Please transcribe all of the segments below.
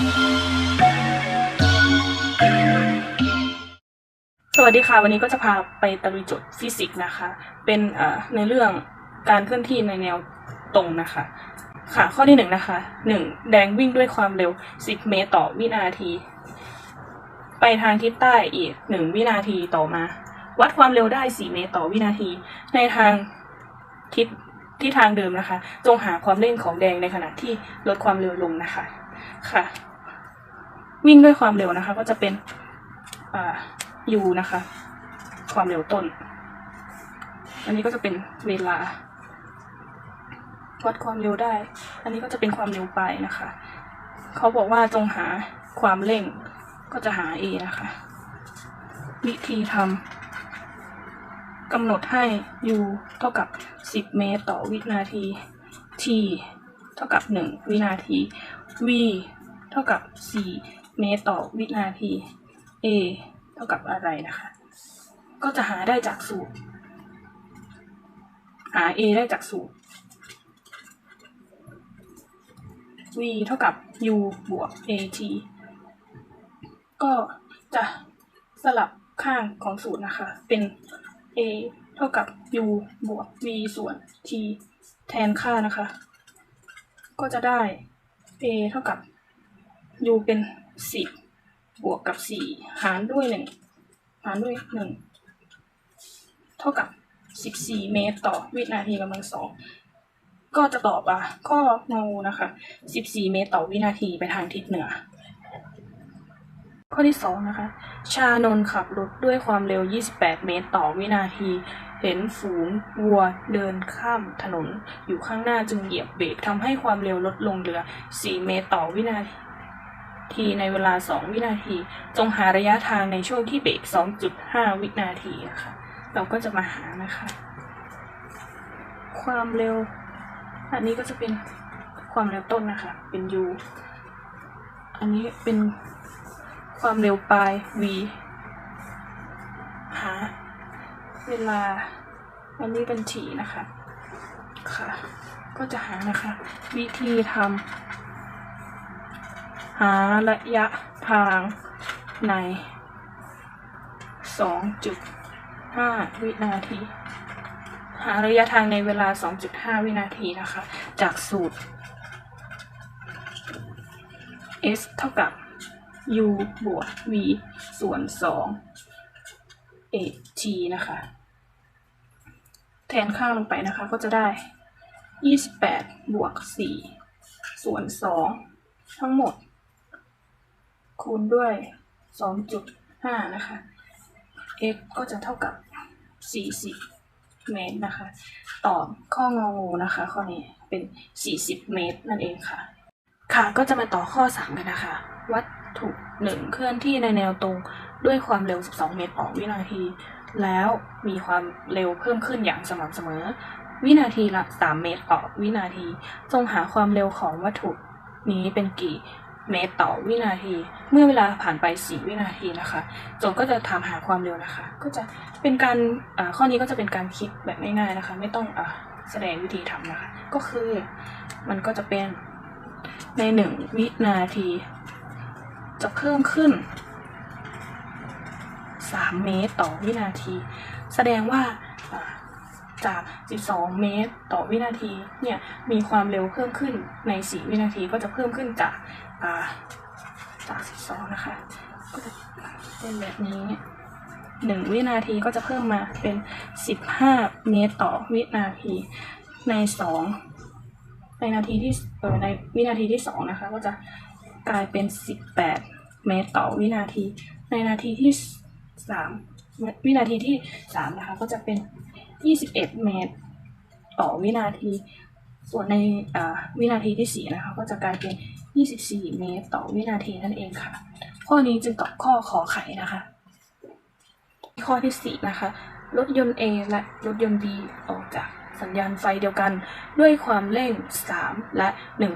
สวัสดีค่ะ วันนี้ก็จะพาไปตะลุยโจทย์ฟิสิกส์นะคะ เป็นในเรื่องการเคลื่อนที่ในแนวตรงนะคะ ค่ะข้อที่หนึ่งนะคะหนึ่งแดงวิ่งด้วยความเร็ว 10 เมตรต่อวินาที ไปทางทิศใต้อีกหนึ่งวินาทีต่อมา วัดความเร็วได้ 4 เมตรต่อวินาที ในทางทิศที่ทางเดิมนะคะ จงหาความเร่งของแดงในขณะที่ลดความเร็วลงนะคะ ค่ะ วิ่งด้วยความเร็วนะคะ ก็จะเป็นอ่า u นะคะ ความเร็วต้น อันนี้ก็จะเป็นเวลา วัดความเร็วได้ อันนี้ก็จะเป็นความเร็วปลายนะคะ เขาบอกว่าจงหาความเร่งก็จะหา a นะคะ วิธีทำกำหนดให้ u เท่ากับ 10 เมตรต่อวินาที t เท่ากับ 1 วินาที v เท่ากับ 4 เมตรต่อวินาที a เท่ากับอะไรนะคะ ก็จะหาได้จากสูตร หา a ได้จากสูตร v เท่ากับ u บวก at ก็จะสลับข้างของสูตรนะคะ เป็น a เท่ากับ u บวก v ส่วน t แทนค่านะคะ ก็จะได้ a เท่ากับ u เป็น 10บบวกกับ4หารด้วย1หารด้วย1เท่ากับ14เมตรต่อวินาทีกำลังสองก็จะตอบอะข้องูนะคะ14เมตรต่อวินาทีไปทางทิศเหนือ ข้อที่สองนะคะ ชานนขับรถด้วยความเร็ว 28 เมตรต่อวินาที เห็นฝูงวัวเดินข้ามถนนอยู่ข้างหน้าจึงเหยียบเบรกทำให้ความเร็วลดลงเหลือ 4 เมตรต่อวินาที ทีในเวลา 2 วินาที จงหาระยะทางในช่วงที่เบรก2.5 วินาทีนะคะ เราก็จะมาหานะคะ ความเร็ว อันนี้ก็จะเป็นความเร็วต้นนะคะ เป็น u อันนี้เป็นความเร็วปลาย v หาเวลา อันนี้เป็น t นะคะ ค่ะ ก็จะหานะคะ วิธีทำ หาระยะทางใน 2.5 วินาที หาระยะทางในเวลา 2.5 วินาทีนะคะ จากสูตร s เท่ากับ u บวก v ส่วน 2 at นะคะ แทนค่าลงไปนะคะ ก็จะได้ 28 บวก 4 ส่วน 2 ทั้งหมด คูณด้วย 2.5 นะคะ x ก็จะเท่ากับ 40 เมตรนะคะ ตอบข้ององูนะคะ ข้อนี้เป็น 40 เมตรนั่นเองค่ะ ค่ะก็จะมาต่อข้อ 3 กันนะคะ วัตถุหนึ่งเคลื่อนที่ในแนวตรงด้วยความเร็ว 12 เมตรต่อวินาที แล้วมีความเร็วเพิ่มขึ้นอย่างสม่ำเสมอ วินาทีละ 3 เมตรต่อวินาที จงหาความเร็วของวัตถุนี้เป็นกี่ เมตรต่อวินาที เมื่อเวลาผ่านไป 4 วินาทีนะคะโจทย์ก็จะถามหาความเร็วนะคะ ก็จะเป็นการข้อนี้ก็จะเป็นการคิดแบบง่ายๆนะคะ ไม่ต้องอ่าแสดงวิธีทำนะคะ ก็คือมันก็จะเป็นในหนึ่งวินาที จะเพิ่มขึ้น 3 เมตรต่อวินาที แสดงว่าอ่าจาก 12 เมตรต่อวินาที เนี่ย มีความเร็วเพิ่มขึ้นใน 4 วินาทีก็จะเพิ่มขึ้นจาก อ่าจาก12นะคะ ก็จะเป็นแบบนี้1วินาทีก็จะเพิ่มมาเป็น15เมตรต่อวินาทีใน2ในนาทีที่เออในวินาทีที่2นะคะ ก็จะกลายเป็น18เมตรต่อวินาที ในนาทีที่3วินาทีที่3นะคะ ก็จะเป็น21เมตรต่อวินาที ส่วนในวินาทีที่4นะคะ ก็จะกลายเป็น 24 เมตรต่อวินาทีนั่นเองค่ะ ข้อนี้จึงตอบข้อขอไขนะคะ ข้อที่ 4 นะคะ รถยนต์ A และรถยนต์ B ออกจากสัญญาณไฟเดียวกันด้วยความเร่ง 3 และ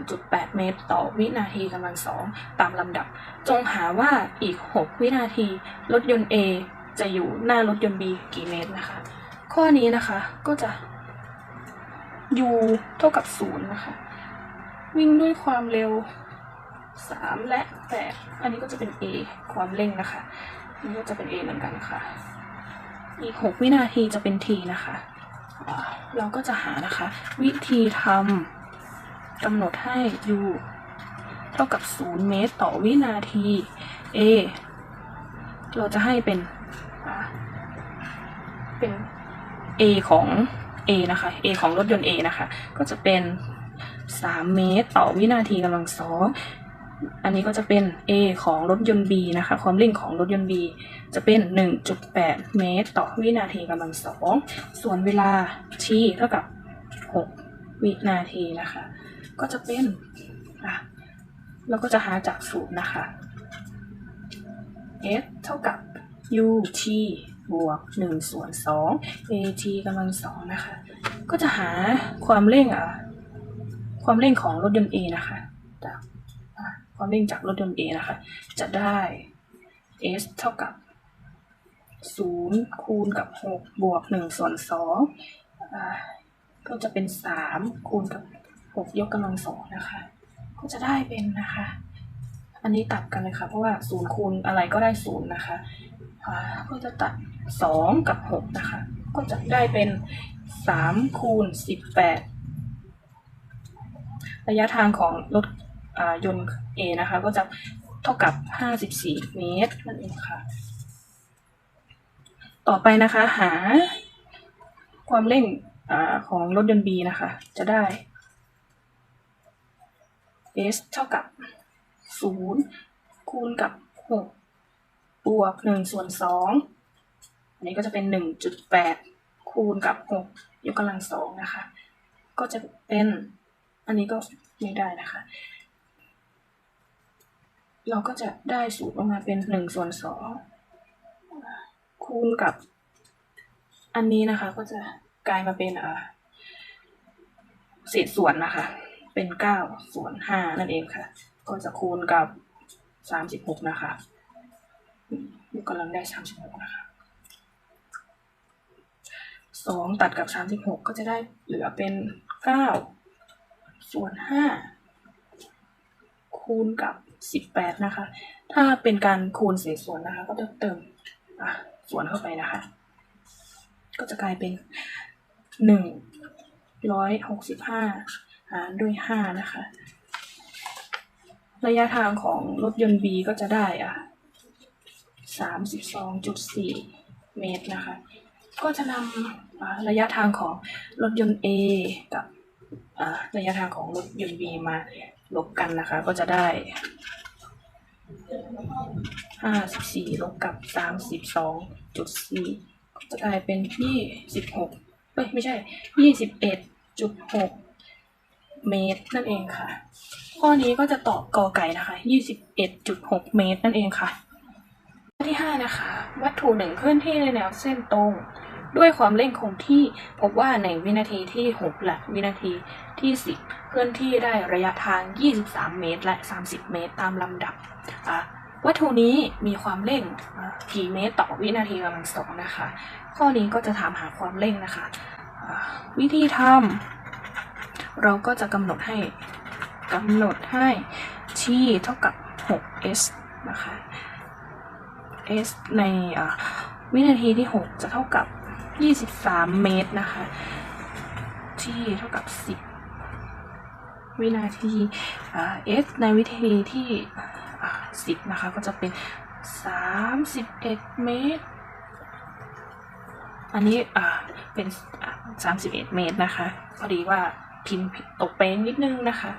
1.8 เมตร ต่อวินาทีกำลังสองตามลำดับ จงหาว่าอีก 6 วินาที รถยนต์ A จะอยู่หน้ารถยนต์ B กี่เมตรนะคะ ข้อนี้นะคะก็จะ u เท่ากับ 0 นะคะ วิ่งด้วยความเร็ว สามและแปดอันนี้ก็จะเป็น a ความเร่งนะคะอันนี้ก็จะเป็น a เหมือนกันค่ะ อีกหกวินาทีจะเป็น t นะคะ เราก็จะหานะคะ วิธีทำกำหนดให้ u เท่ากับ 0 เมตรต่อวินาที a เราจะให้เป็น เป็น a ของ a นะคะ a ของรถยนต์ a นะคะ ก็จะเป็น 3 เมตรต่อวินาทีกำลังสอง อันนี้ก็จะเป็น a ของรถยนต์ b นะคะ ความเร่งของรถยนต์ b จะเป็น 1.8 เมตร ต่อวินาทีกำลังสอง ส่วนเวลา t เท่ากับ 6 วินาทีนะคะ ก็จะเป็นอะเราก็จะหาจากสูตรนะคะ s เท่ากับ ut บวก1ส่วน2 at กำลังสองนะคะ ก็จะหาความเร่งอะ ความเร่งของรถยนต์ A นะคะจาก ความเร่งจากรถยนต์ A นะคะ จะได้ s เท่ากับ 0 คูณกับ 6 บวก 1 ส่วน2อ่าก็จะเป็น 3 คูณกับ 6 ยกกำลังสองนะคะ ก็จะได้เป็นนะคะ อันนี้ตัดกันเลยค่ะ เพราะว่า 0 คูณอะไรก็ได้ 0 นะคะ ก็จะตัด 2 กับ 6 นะคะ ก็จะได้เป็น 3 คูณ 18 ระยะทางของรถ ยนต์ A นะคะ ก็จะเท่ากับ 54 เมตรนั่นเองค่ะ ต่อไปนะคะหาความเร่งอของรถยนต์ B นะคะ จะได้ s เท่ากับ 0 คูณกับ 6 บวก 1 ส่วน 2 อันนี้ก็จะเป็น 1.8 คูณกับ 6 ยกกำลังสองนะคะ ก็จะเป็น อันนี้ก็ไม่ได้นะคะ เราก็จะได้สูตรออกมาเป็น1ส่วน2คูณกับ อันนี้นะคะ ก็จะกลายมาเป็นอ่าเศษส่วนนะคะ เป็นเก้าส่วนห้านั่นเองค่ะ ก็จะคูณกับสามสิบหกนะคะยกกำลังได้สามสิบหกนะคะสองตัดกับสามสิบหกก็จะได้เหลือเป็นเก้าส่วนห้า คูณกับสิบแปดนะคะ ถ้าเป็นการคูณเศษส่วนนะคะ ก็จะเติมส่วนเข้าไปนะคะ ก็จะกลายเป็นหนึ่งร้อยหกสิบห้าหารด้วยห้านะคะ ระยะทางของรถยนต์ B ก็จะได้อะสามสิบสองจุดสี่เมตรนะคะ ก็จะนำระยะทางของรถยนต์ A กับระยะทางของรถยนต์ B มา ลบกันนะคะ ก็จะได้ห้าสิบสี่ลบกับสามสิบสองจุดสี่จะกลายเป็นยี่สิบหกเอ้ยไม่ใช่ยี่สิบเอ็ดจุดหกเมตรนั่นเองค่ะ ข้อนี้ก็จะตอบกอไก่นะคะยี่สิบเอ็ดจุดหกเมตรนั่นเองค่ะข้อที่ห้านะคะ วัตถุหนึ่งเคลื่อนที่ในแนวเส้นตรง ด้วยความเร่งคงที่พบว่าในวินาทีที่ 6 และวินาทีที่ 10 เคลื่อนที่ได้ระยะทาง 23 เมตร และ 30 เมตรตามลำดับ วัตถุนี้มีความเร่งกี่เมตรต่อวินาทีกำลังสองนะคะ ข้อนี้ก็จะถามหาความเร่งนะคะะวิธีทำเราก็จะกำหนดให้กำหนดให้ t เท่ากับ 6s นะคะ s ในวินาทีที่ 6 จะเท่ากับ 23 เมตรนะคะ t เท่ากับ 10 วินาทีอ่า s ในวินาทีที่ 10 นะคะ ก็จะเป็น 31 เมตร อันนี้เป็น 31 เมตรนะคะ พอดีว่าพิมพ์ตกไปนิดนึงนะคะ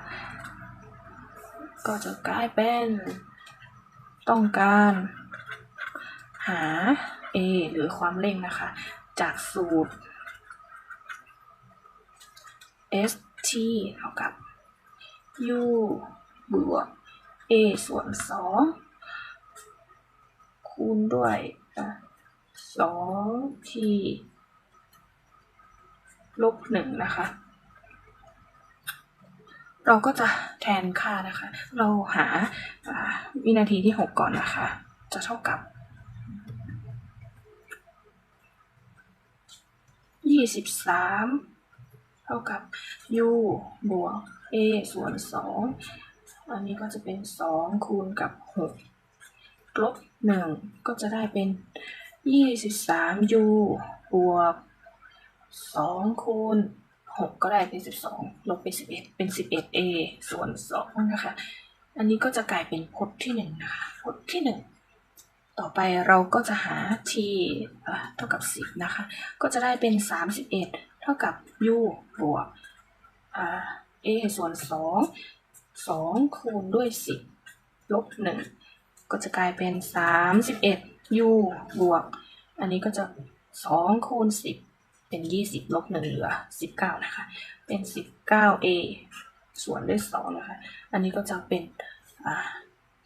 ก็จะกลายเป็น ต้องการหา a หรือความเร่งนะคะ จากสูตร s t เท่ากับ u บวก a ส่วนสองคูณด้วยสอง t ลบหนึ่งนะคะ เราก็จะแทนค่านะคะ เราหาอ่าวินาทีที่ 6 ก่อนนะคะ จะเท่ากับ ยี่สิบสามเท่ากับ u บวก a ส่วนสองอันนี้ก็จะเป็นสองคูณกับหกลบหนึ่งก็จะได้เป็นยี่สิบสามยูบวกสองคูณหกก็ได้เป็นสิบสองลบเป็นสิบเอ็ดเป็นสิบเอ็ดเอส่วนสองนะคะ อันนี้ก็จะกลายเป็นพจน์ที่หนึ่งนะคะพจน์ที่หนึ่ง ต่อไปเราก็จะหา t อ่เท่ากับสิบนะคะ ก็จะได้เป็นสามสิบเท่ากับ u บวกอ่า a ส่วนสองสองคูณด้วยสิบลบหนึ่งก็จะกลายเป็นสามสิบเอ็ด u บวก อันนี้ก็จะสองคูณสิบเป็นยี่สิบลบหนึ่งเหลือสิบเก้านะคะ เป็นสิบเก้า a ส่วนด้วยสองนะคะ อันนี้ก็จะเป็น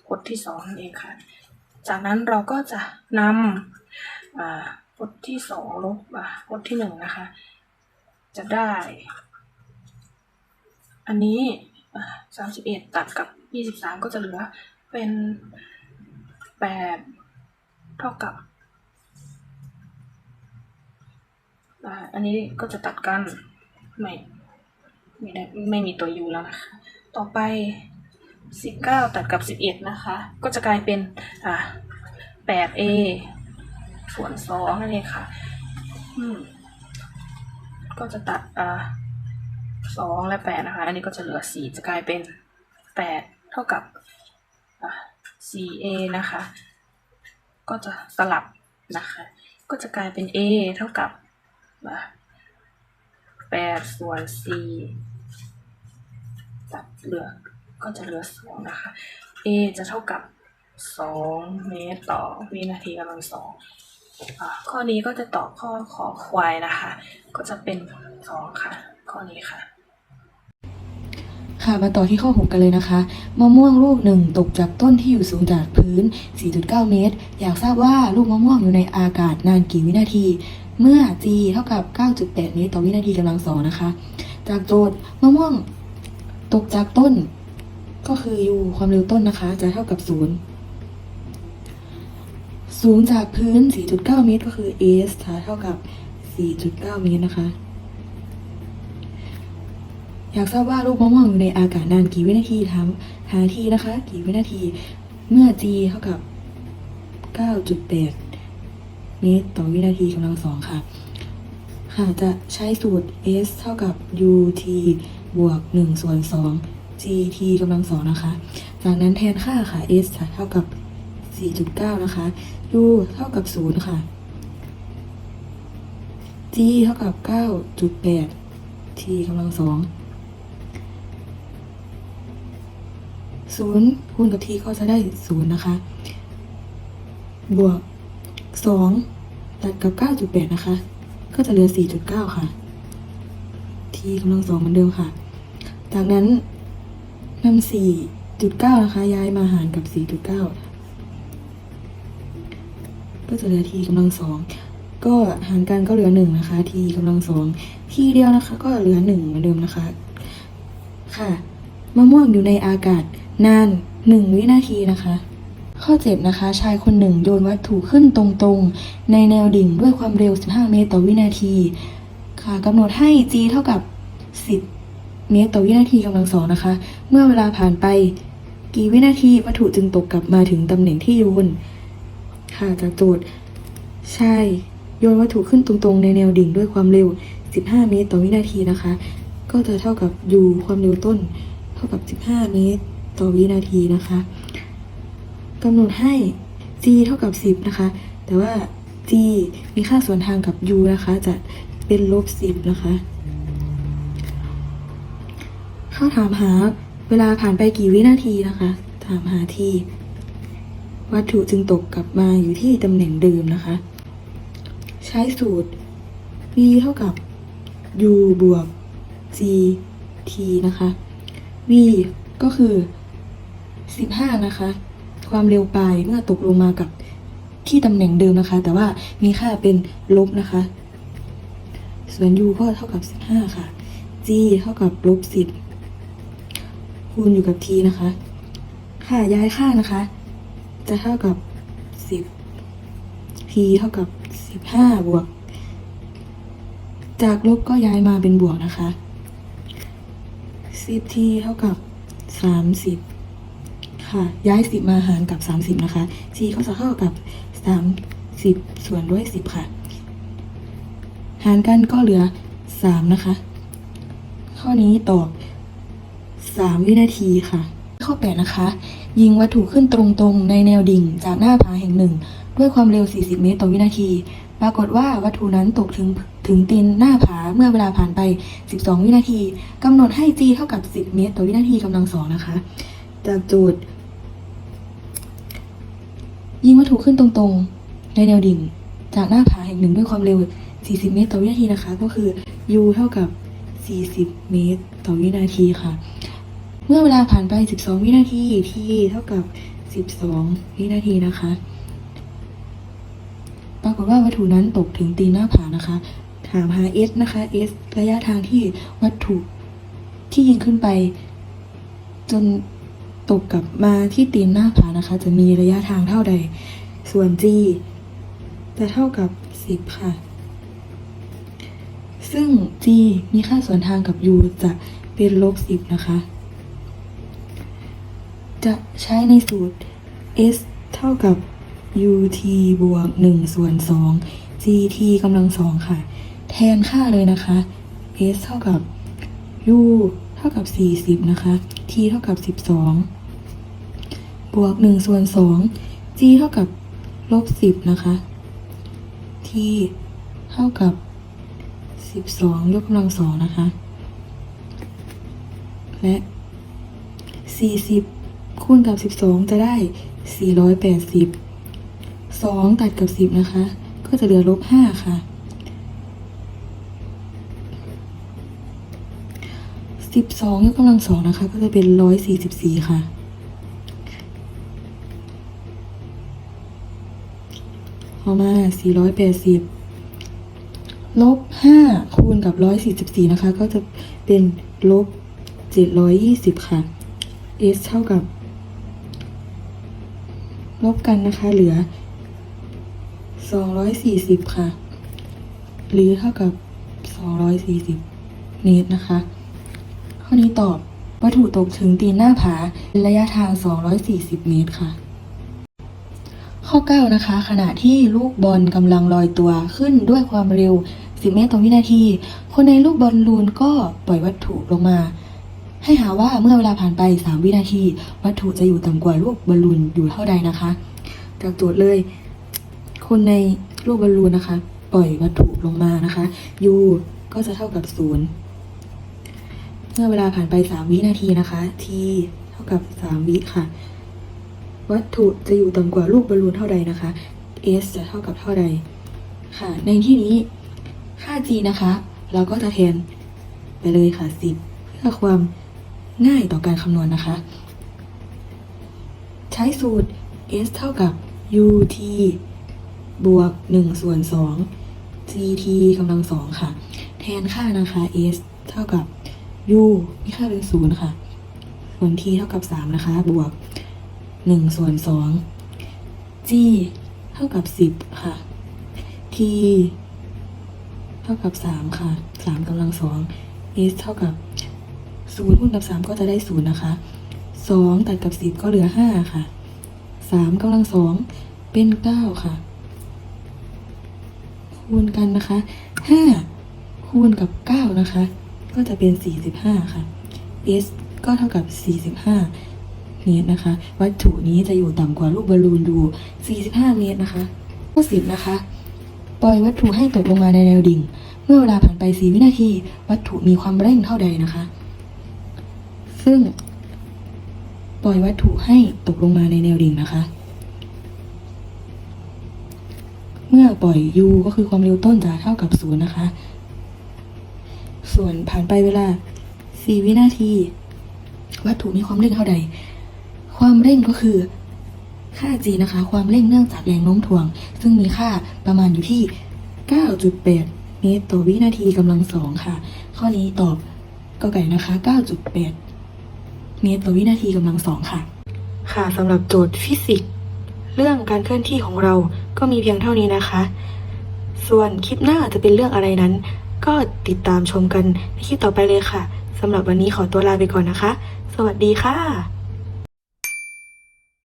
พจน์ที่สองนั่นเองค่ะ จากนั้นเราก็จะนำอ่าพจน์ที่สองลบอ่าพจน์ที่หนึ่งนะคะ จะได้ อันนี้สามสิบเอ็ดตัดกับยี่สิบสามก็จะเหลือเป็นแปดเท่ากับอันนี้ก็จะตัดกันไม่ไม่ได้ไม่มีตัวยูแล้วนะคะ ต่อไป สิบเก้าตัดกับสิบเอ็ดนะคะ ก็จะกลายเป็นอ่าแปดเอส่วนสองนั่นเองค่ะ อืม ก็จะตัดอ่าสองและแปดนะคะ อันนี้ก็จะเหลือสี่จะกลายเป็นแปดเท่ากับอ่าสี่เอนะคะ ก็จะสลับนะคะ ก็จะกลายเป็น a เท่ากับแปดส่วนสี่ตัดเหลือ ก็จะเหลือสองนะคะ a จะเท่ากับสองเมตรต่อวินาทีกำลังสองอข้อนี้ก็จะตอบข้อขอควายนะคะ ก็จะเป็นสองค่ะ ข้อนี้ค่ะ ค่ะ มาต่อที่ข้อ 6 กันเลยนะคะ มะม่วงลูกหนึ่งตกจากต้นที่อยู่สูงจากพื้น 4.9 เมตร อยากทราบว่าลูกมะม่วงอยู่ในอากาศนานกี่วินาที เมื่อ g เท่ากับ 9.8 เมตรต่อวินาทีกำลังสองนะคะ จากโจทย์มะม่วงตกจากต้น ก็คือ u ความเร็วต้นนะคะ จะเท่ากับ 0 สูงจากพื้น 4.9 เมตร ก็คือ s จะเท่ากับ 4.9 เมตรนะคะ อยากทราบว่าลูกมะม่วงอยู่ในอากาศนานกี่วินาทีถามหาทีนะคะ กี่วินาที เมื่อ g เท่ากับ 9.8 เมตรต่อวินาทีกำลังสองค่ะค่ะจะใช้สูตร s เท่ากับ ut บวก 1 ส่วน 2 gt กำลังสองนะคะ จากนั้นแทนค่าค่ะ s จะเท่ากับ 4.9 นะคะ u เท่ากับ 0 ค่ะ g เท่ากับ 9.8 t กำลังสองศูนย์คูณกับทีก็จะได้ศูนย์นะคะ บวกสองตัดกับเก้าจุดแปดนะคะ ก็จะเหลือสี่จุดเก้าค่ะทีกำลังสองเหมือนเดิมค่ะ จากนั้น นำสี่จุดเก้านะคะ ย้ายมาหารกับสี่จุดเก้าก็จะเหลือทีกำลังสองก็หารกันก็เหลือหนึ่งนะคะ ทีกำลังสองทีเดียวนะคะ ก็เหลือหนึ่งเหมือนเดิมนะคะ ค่ะมะม่วงอยู่ในอากาศนานหนึ่งวินาทีนะคะ ข้อเจ็ดนะคะ ชายคนหนึ่งโยนวัตถุขึ้นตรงๆ ในแนวดิ่งด้วยความเร็ว 15 เมตรต่อวินาที ค่ะกำหนดให้ g เท่ากับ 10 เมตรต่อวินาทีกำลังสองนะคะ เมื่อเวลาผ่านไป กี่วินาทีวัตถุจึงตกกลับมาถึงตำแหน่งที่โยน ค่ะจากโจทย์ใชายโยนวัตถุขึ้นตรงๆ ในแนวดิ่งด้วยความเร็ว 15 เมตรต่อวินาทีนะคะ ก็จะเท่ากับ u ความเร็วต้น เท่ากับ 15 เมตรต่อวินาทีนะคะกำหนดให้ g เท่ากับ 10 นะคะ แต่ว่า g มีค่าส่วนทางกับ u นะคะ จะเป็นลบ 10 นะคะ เข้าถามหาเวลาผ่านไปกี่วินาทีนะคะ ถามหาที่วัตถุจึงตกกลับมาอยู่ที่ตำแหน่งเดิมนะคะ ใช้สูตร v เท่ากับ u บวก g t นะคะ v ก็คือ 15 นะคะ ความเร็วปลายเมื่อตกลงมากับที่ตำแหน่งเดิมนะคะ แต่ว่ามีค่าเป็นลบนะคะ ส่วน u ก็เท่ากับ 15 ค่ะ g เท่ากับลบ10 คูณอยู่กับ t นะคะ ค่าย้ายค่านะคะ จะเท่ากับ 10 t เท่ากับ 15 บวก จากลบก็ย้ายมาเป็นบวกนะคะ 10t เท่ากับ 30 ค่ะ ย้าย 10 มาหารกับ 30 นะคะ c ก็จะเท่ากับ 30 ส่วนด้วย 10 ค่ะ หารกันก็เหลือ 3 นะคะ ข้อนี้ตอบ 3 วินาทีค่ะ ข้อ 8 นะคะ ยิงวัตถุขึ้นตรงๆ ในแนวดิ่งจากหน้าผาแห่งหนึ่ง ด้วยความเร็ว 40 เมตรต่อวินาที ปรากฏว่าวัตถุนั้นตกถึงถึงตีนหน้าผาเมื่อเวลาผ่านไป 12 วินาทีกำหนดให้ g เท่ากับ 10 เมตร ต่อวินาทีกำลังสองนะคะ จากโจทย์ ยิงวัตถุขึ้นตรงๆ ในแนวดิ่ง จากหน้าผาแห่งหนึ่งด้วยความเร็ว 40 เมตรต่อวินาทีนะคะ ก็คือ u เท่ากับ 40 เมตร ต่อวินาทีค่ะ มื่อเวลาผ่านไป 12 วินาที t เท่ากับ 12 วินาทีนะคะ ปรากฏว่าวัตถุนั้นตกถึงตีนหน้าผานะคะ ถามหา s นะคะ s ระยะทางที่วัตถุที่ยิงขึ้นไป จนตกกลับมาที่ตีนหน้าผานะคะ จะมีระยะทางเท่าใด ส่วน g จะเท่ากับ 10 ค่ะ ซึ่ง g มีค่าส่วนทางกับ u จะเป็นลบ 10 นะคะ จะใช้ในสูตร s เท่ากับ ut บวก1ส่วน2 gt กำลังสองค่ะ แทนค่าเลยนะคะ s เท่ากับ u เท่ากับ 40 นะคะ t เท่ากับ 12 บวก1ส่วน2 g เท่ากับลบ 10 นะคะ t เท่ากับ 12 ยกกำลังสองนะคะ และ 40 คูณกับ 12 จะได้ 480 2 ตัดกับ 10 นะคะ ก็จะเหลือลบ 5 ค่ะ 12ยกกำลังสองนะคะ ก็จะเป็น 144 ค่ะเอามา 480 ลบ 5 คูณกับ 144 นะคะ ก็จะเป็นลบ 720 ค่ะ s เท่ากับ ลบกันนะคะ เหลือ 240 ค่ะ หรือเท่ากับ 240 เมตรนะคะ ข้อนี้ตอบวัตถุตกถึงตีนหน้าผาระยะทาง 240 เมตรค่ะ ข้อ 9 นะคะ ขณะที่ลูกบอลกำลังลอยตัวขึ้นด้วยความเร็ว 10 เมตรต่อวินาที คนในลูกบอลลูนก็ปล่อยวัตถุลงมา ให้หาว่าเมื่อเวลาผ่านไป 3 วินาที วัตถุจะอยู่ต่ำกว่าลูกบอลลูนอยู่เท่าใดนะคะจากโจทย์เลย คนในลูกบอลลูนนะคะ ปล่อยวัตถุลงมานะคะ u ก็จะเท่ากับ 0 เมื่อเวลาผ่านไป 3 วินาทีนะคะ t เท่ากับ 3 วิค่ะ วัตถุจะอยู่ต่ำกว่าลูกบอลลูนเท่าใดนะคะ s จะเท่ากับเท่าใดค่ะ ในที่นี้ค่า g นะคะ เราก็จะแทนไปเลยค่ะ 10 เพื่อความ ง่ายต่อการคำนวณนะคะ ใช้สูตร s เท่ากับ ut บวก 1 ส่วน 2 gt กำลังสองค่ะ แทนค่านะคะ s เท่ากับ u มีค่าเป็นศูนย์ค่ะ ส่วน t เท่ากับ 3 นะคะ บวก 1 ส่วน 2 g เท่ากับ 10 ค่ะ t เท่ากับ 3 ค่ะ 3กำลังสอง s เท่ากับ 0คูณกับ3ก็จะได้0นะคะ2ตัดกับ10ก็เหลือ5ค่ะ3กำลังสองเป็น9ค่ะ คูณกันนะคะ5คูณกับ9นะคะ ก็จะเป็น45ค่ะ s ก็เท่ากับ45เมตรนะคะ วัตถุนี้จะอยู่ต่ำกว่าลูกบอลลูนดู 45 เมตรนะคะข้อ10นะคะ ปล่อยวัตถุให้ตกลงมาในแนวดิ่ง เมื่อเวลาผ่านไป 4 วินาที วัตถุมีความเร่งเท่าใดนะคะ ซึ่ง ปล่อยวัตถุให้ตกลงมาในแนวดิ่งนะคะ เมื่อปล่อย u ก็คือความเร็วต้นจะเท่ากับ0นะคะ ส่วนผ่านไปเวลา 4 วินาที วัตถุมีความเร่งเท่าใด ความเร่งก็คือค่า g นะคะ ความเร่งเนื่องจากแรงโน้มถ่วง ซึ่งมีค่าประมาณอยู่ที่ 9.8 เมตรต่อวินาทีกำลังสองค่ะ ข้อนี้ตอบก็ไก่นะคะ 9.8 เมตรต่อวินาทีกำลังสองค่ะ ค่ะสำหรับโจทย์ฟิสิกส์เรื่องการเคลื่อนที่ของเราก็มีเพียงเท่านี้นะคะ ส่วนคลิปหน้าจะเป็นเรื่องอะไรนั้น ก็ติดตามชมกันในคลิปต่อไปเลยค่ะสำหรับวันนี้ขอตัวลาไปก่อนนะคะ สวัสดีค่ะ